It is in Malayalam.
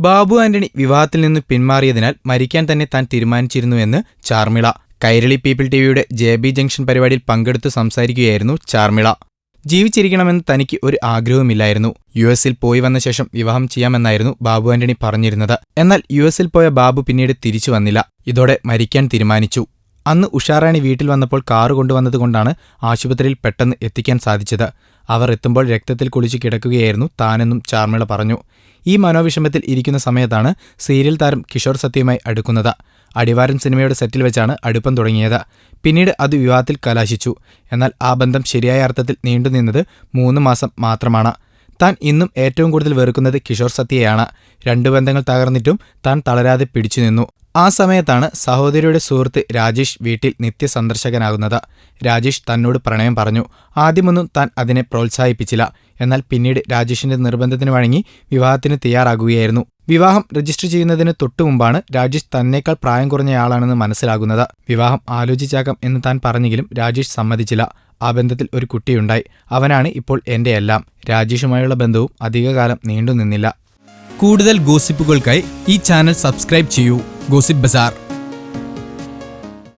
ബാബു ആന്റണി വിവാഹത്തിൽ നിന്ന് പിന്മാറിയതിനാൽ മരിക്കാൻ തന്നെ താൻ തീരുമാനിച്ചിരുന്നുവെന്ന് ചാർമിള. കൈരളി പീപ്പിൾ ടിവിയുടെ ജെ ബി ജംഗ്ഷൻ പരിപാടിയിൽ പങ്കെടുത്ത് സംസാരിക്കുകയായിരുന്നു ചാർമിള. ജീവിച്ചിരിക്കണമെന്ന് തനിക്ക് ഒരു ആഗ്രഹവുമില്ലായിരുന്നു. യു എസിൽ പോയി വന്ന ശേഷം വിവാഹം ചെയ്യാമെന്നായിരുന്നു ബാബു ആന്റണി പറഞ്ഞിരുന്നത്. എന്നാൽ യു എസിൽ പോയ ബാബു പിന്നീട് തിരിച്ചു വന്നില്ല. ഇതോടെ മരിക്കാൻ തീരുമാനിച്ചു. അന്ന് ഉഷാറാണി വീട്ടിൽ വന്നപ്പോൾ കാറ് കൊണ്ടുവന്നതുകൊണ്ടാണ് ആശുപത്രിയിൽ പെട്ടെന്ന് എത്തിക്കാൻ സാധിച്ചത്. അവർ എത്തുമ്പോൾ രക്തത്തിൽ കുളിച്ച് കിടക്കുകയായിരുന്നു താനെന്നും ചാർമിള പറഞ്ഞു. ഈ മനോവിഷമത്തിൽ ഇരിക്കുന്ന സമയത്താണ് സീരിയൽ താരം കിഷോർ സത്യയുമായി അടുക്കുന്നത്. അടിവാരം സിനിമയുടെ സെറ്റിൽ വെച്ചാണ് അടുപ്പം തുടങ്ങിയത്. പിന്നീട് അത് വിവാഹത്തിൽ കലാശിച്ചു. എന്നാൽ ആ ബന്ധം ശരിയായ അർത്ഥത്തിൽ നീണ്ടുനിന്നത് മൂന്ന് മാസം മാത്രമാണ്. താൻ ഇന്നും ഏറ്റവും കൂടുതൽ വെറുക്കുന്നത് കിഷോർ സത്യയാണ് രണ്ടു ബന്ധങ്ങൾ തകർന്നിട്ടും താൻ തളരാതെ പിടിച്ചു നിന്നു. ആ സമയത്താണ് സഹോദരിയുടെ സുഹൃത്ത് രാജേഷ് വീട്ടിൽ നിത്യസന്ദർശകനാകുന്നത്. രാജേഷ് തന്നോട് പ്രണയം പറഞ്ഞു. ആദ്യമൊന്നും താൻ അതിനെ പ്രോത്സാഹിപ്പിച്ചില്ല. എന്നാൽ പിന്നീട് രാജേഷിന്റെ നിർബന്ധത്തിന് വഴങ്ങി വിവാഹത്തിന് തയ്യാറാകുകയായിരുന്നു. വിവാഹം രജിസ്റ്റർ ചെയ്യുന്നതിന് തൊട്ടു മുമ്പാണ് രാജേഷ് തന്നേക്കാൾ പ്രായം കുറഞ്ഞയാളാണെന്ന് മനസ്സിലാകുന്നത്. വിവാഹം ആലോചിച്ചാക്കാം എന്ന് താൻ പറഞ്ഞെങ്കിലും രാജേഷ് സമ്മതിച്ചില്ല. ആ ബന്ധത്തിൽ ഒരു കുട്ടിയുണ്ടായി. അവനാണ് ഇപ്പോൾ എന്റെ എല്ലാം. രാജേഷുമായുള്ള ബന്ധവും അധികകാലം നീണ്ടു നിന്നില്ല കൂടുതൽ ഗോസിപ്പുകൾക്കായി ഈ ചാനൽ സബ്സ്ക്രൈബ് ചെയ്യൂ. Gossip bazaar.